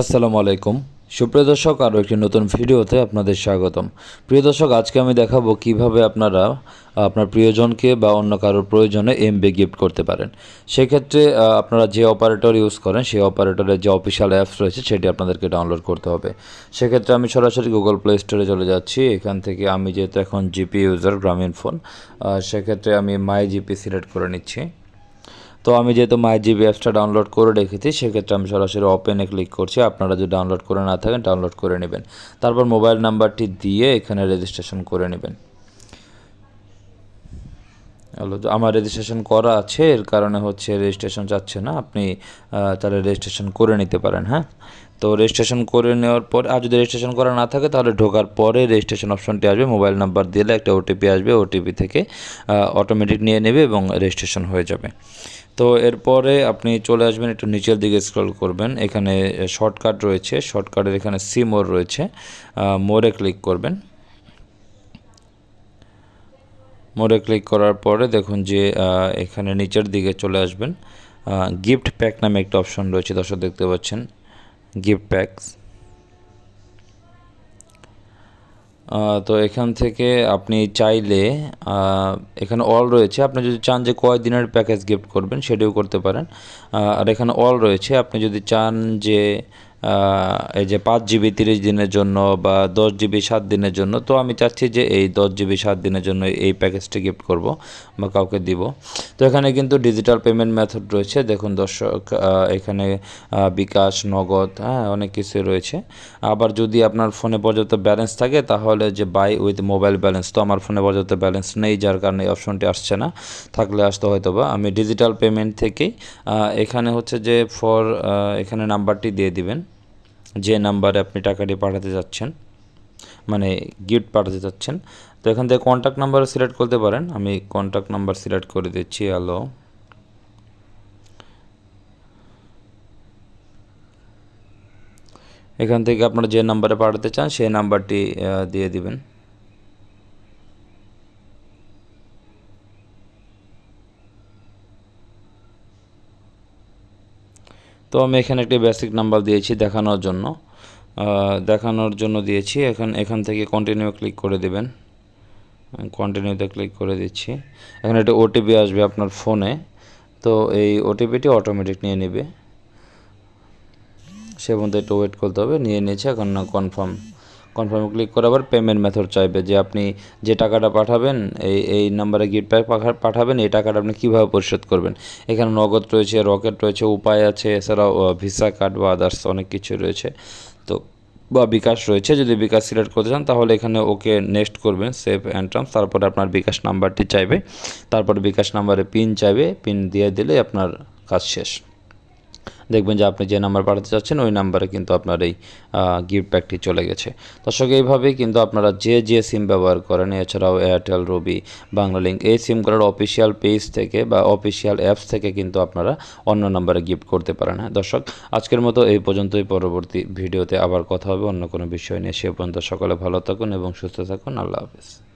আসসালামু আলাইকুম। সুপ্রিয় দর্শক, আরও একটি নতুন ভিডিওতে আপনাদের স্বাগতম। প্রিয় দর্শক, আজকে আমি দেখাবো কীভাবে আপনারা আপনার প্রিয়জনকে বা অন্য কারোর প্রয়োজনে এমবি গিফট করতে পারেন। সেক্ষেত্রে আপনারা যে অপারেটর ইউজ করেন, সেই অপারেটরের যে অফিসিয়াল অ্যাপস রয়েছে, সেটি আপনাদেরকে ডাউনলোড করতে হবে। সেক্ষেত্রে আমি সরাসরি গুগল প্লে স্টোরে চলে যাচ্ছি। এখান থেকে আমি যেহেতু এখন জিপি ইউজার গ্রামীণ ফোন সেক্ষেত্রে আমি মাই জিপি সিলেক্ট করে নিচ্ছি। তো আমি যেহেতু মাই জিবি অ্যাপসটা ডাউনলোড করে রেখেছি, সেক্ষেত্রে আমি সরাসরি ওপেনে ক্লিক করছি। আপনারা যদি ডাউনলোড করে না থাকেন ডাউনলোড করে নেবেন। তারপর মোবাইল নাম্বারটি দিয়ে এখানে রেজিস্ট্রেশন করে নেবেন। তো আমার রেজিস্ট্রেশন করা আছে, এর কারণে হচ্ছে রেজিস্ট্রেশন যাচ্ছে না। আপনি তাহলে রেজিস্ট্রেশন করে নিতে পারেন হ্যাঁ? তো রেজিস্ট্রেশন করে নেওয়ার পর, আর যদি রেজিস্ট্রেশন করা না থাকে, তাহলে ঢোকার পরে রেজিস্ট্রেশন অপশনটি আসবে মোবাইল নাম্বার দিলে একটা ওটিপি আসবে ওটিপি থেকে অটোমেটিক নিয়ে নেবে এবং রেজিস্ট্রেশন হয়ে যাবে। তো এরপরে আপনি চলে আসবেন, একটু নিচের দিকে স্ক্রল করবেন, এখানে শর্টকাট রয়েছে শর্টকাটের এখানে সি মোর রয়েছে মোরে ক্লিক করবেন। মোরে ক্লিক করার পরে দেখুন যে এখানে নিচের দিকে চলে আসবেন। গিফট প্যাক নামে একটা অপশন রয়েছে, দর্শক দেখতে পাচ্ছেন। গিফট প্যাকস তো এখান থেকে আপনি চাইলে এখানে অল রয়েছে। আপনি যদি চান যে কয় দিনের প্যাকেজ গিফট করবেন, সেটিও করতে পারেন। আর এখানে অল রয়েছে। আপনি যদি চান যে এই যে পাঁচ জিবি তিরিশ দিনের জন্য বা দশ জিবি সাত দিনের জন্য, তো আমি চাচ্ছি যে এই দশ জিবি সাত দিনের জন্য এই প্যাকেজটি গিফট করব বা কাউকে দিব। তো এখানে কিন্তু ডিজিটাল পেমেন্ট মেথড রয়েছে। দেখুন দর্শক এখানে বিকাশ, নগদ হ্যাঁ অনেক কিছু রয়েছে। আবার যদি আপনার ফোনে পর্যাপ্ত ব্যালেন্স থাকে, তাহলে যে বাই উইথ মোবাইল ব্যালেন্স তো আমার ফোনে পর্যাপ্ত ব্যালেন্স নেই, যার কারণে এই অপশনটি আসছে না। থাকলে আসতে হয়তো বা আমি ডিজিটাল পেমেন্ট থেকেই এখানে হচ্ছে যে ফর এখানে নাম্বারটি দিয়ে দিবেন। যে নাম্বারে আপনি টাকাটি পাঠাতে যাচ্ছেন মানে গিফট পাঠাতে যাচ্ছেন, তো এখান থেকে কন্ট্যাক্ট নাম্বার সিলেক্ট করতে পারেন। আমি কন্ট্যাক্ট নাম্বার সিলেক্ট করে দিচ্ছি হ্যালো এখান থেকে আপনারা যে নাম্বারে পাঠাতে চান, সেই নাম্বারটি দিয়ে দিবেন। তো আমি এখানে একটি বেসিক নাম্বার দিয়েছি দেখানোর জন্য। দেখানোর জন্য দিয়েছি। এখন এখান থেকে কন্টিনিউ ক্লিক করে দেবেন। কন্টিনিউতে ক্লিক করে দিচ্ছি। এখানে একটা ওটিপি আসবে আপনার ফোনে তো এই ওটিপিটি অটোমেটিক নিয়ে নেবে। সে মধ্যে একটু ওয়েট করতে হবে। নিয়ে নিয়েছে, এখন না কনফার্ম কনফার্মে ক্লিক করে আবার পেমেন্ট মেথড চাইবে যে আপনি যে টাকাটা পাঠাবেন, এই এই নাম্বারে গিফট প্যাক পাঠাবেন, এই টাকাটা আপনি কীভাবে পরিশোধ করবেন। এখানে নগদ রয়েছে রকেট রয়েছে, উপায় আছে, এছাড়াও ভিসা কার্ড বা আদার্স অনেক কিছু রয়েছে। তো, বা বিকাশ রয়েছে, যদি বিকাশ সিলেক্ট করতে চান তাহলে এখানে ওকে নেক্সট করবেন সেভ অ্যান্ড তারপরে আপনার বিকাশ নাম্বারটি চাইবে। তারপরে বিকাশ নাম্বারে পিন চাইবে পিন দিয়ে দিলে আপনার কাজ শেষ। দেখবেন যে আপনি যে নাম্বার পাঠাতে চাচ্ছেন, ওই নাম্বারে কিন্তু আপনার এই গিফট প্যাকটি চলে গেছে। দর্শক, এইভাবেই কিন্তু আপনারা যে যে সিম ব্যবহার করেন, এছাড়াও এয়ারটেল রবি বাংলালিঙ্ক এই সিম সিমগুলোর অফিসিয়াল পেজ থেকে বা অফিসিয়াল অ্যাপস থেকে কিন্তু আপনারা অন্য নাম্বারে গিফট করতে পারেন হ্যাঁ? দর্শক, আজকের মতো এই পর্যন্তই। পরবর্তী ভিডিওতে আবার কথা হবে অন্য কোনো বিষয় নিয়ে। সে পর্যন্ত সকলে ভালো থাকুন এবং সুস্থ থাকুন। আল্লাহ হাফিজ।